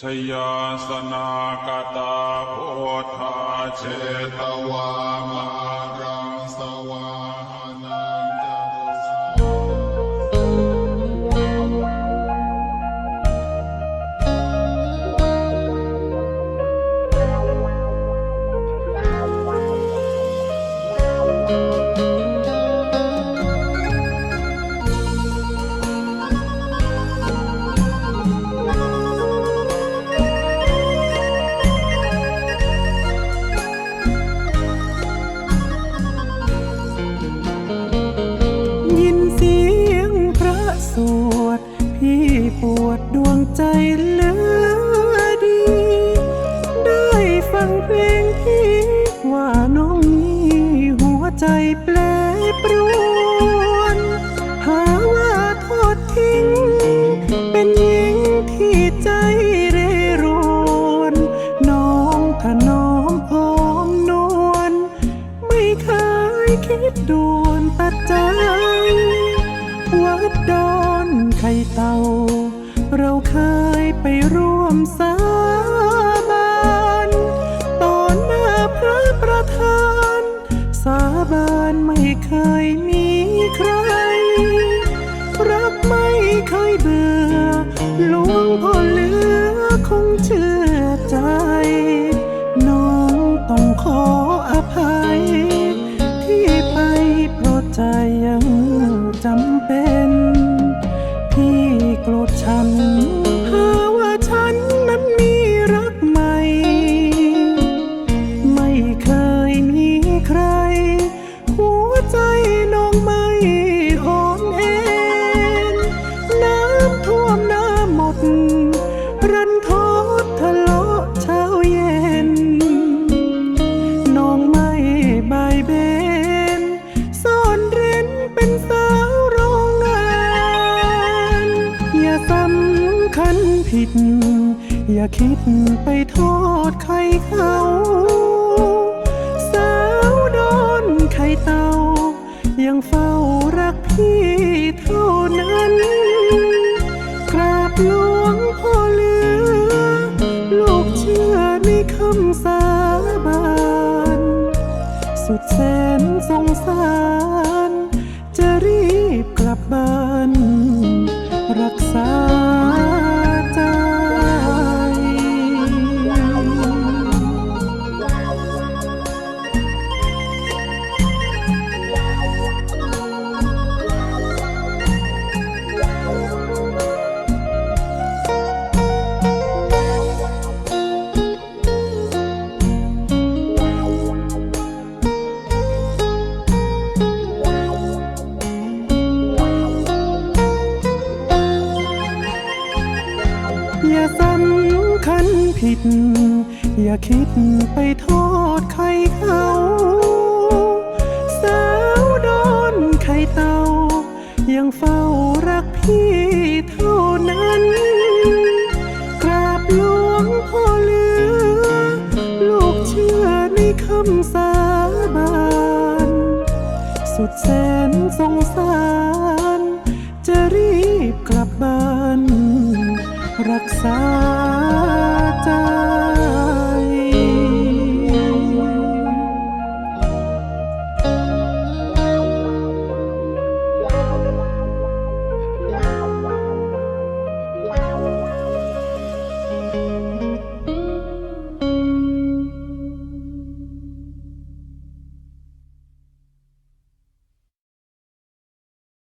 ชยาสนากตาโพธาเชตวามาร พ เตา เราเคยไปร่วมสาบานตอนหน้าพระประธาน สาบานไม่เคยมีใคร รักไม่เคยเบื่อหลวงพ่อ โก สำคัญผิด อย่าคิดไปโทษใครเขาสาวโดนไข่เต่ายังเฝ้ารักพี่เท่านั้นกราบหลวงพ่อเหลือ ลูกเชื่อในคำสาบาน สุดแสนสงสาร จะรีบกลับบ้าน รั คัญผิด อย่าคิดไปโทษใครเขาสาวโดนไข่เตา ยังเฝ้ารักพี่เท่านั้นกราบหลวงพ่อเหลือ ลูกเชื่อในคำสาบาน สุดแสนสงสาร จะรีบกลับบ้าน รักษาใจ